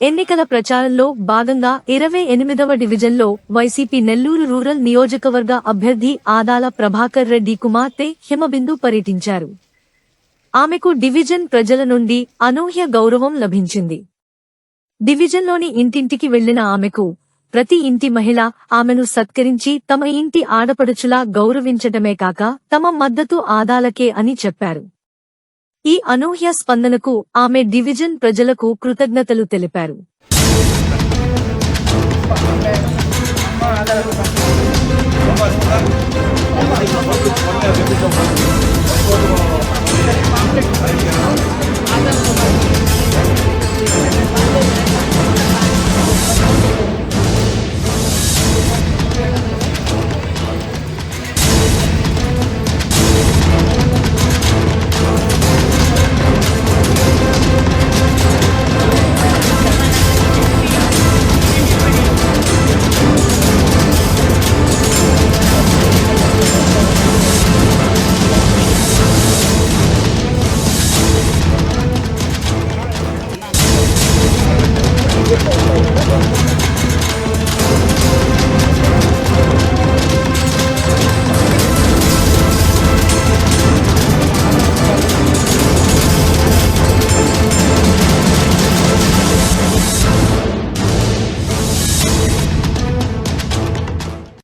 ఎన్నికల ప్రచారంలో భాగంగా ఇరవై ఎనిమిదవ డివిజన్లో వైసీపీ నెల్లూరు రూరల్ నియోజకవర్గ అభ్యర్థి ఆదాల ప్రభాకర్ రెడ్డి కుమార్తె హిమబిందు పర్యటించారు. ఆమెకు డివిజన్ ప్రజల నుండి అనూహ్య గౌరవం లభించింది. డివిజన్లోని ఇంటింటికి వెళ్ళిన ఆమెకు ప్రతి ఇంటి మహిళ ఆమెను సత్కరించి తమ ఇంటి ఆడపడుచులా గౌరవించటమే కాక తమ మద్దతు ఆదాలకే అని చెప్పారు. ఈ అనూహ్య స్పందనకు ఆమె డివిజన్ ప్రజలకు కృతజ్ఞతలు తెలిపారు.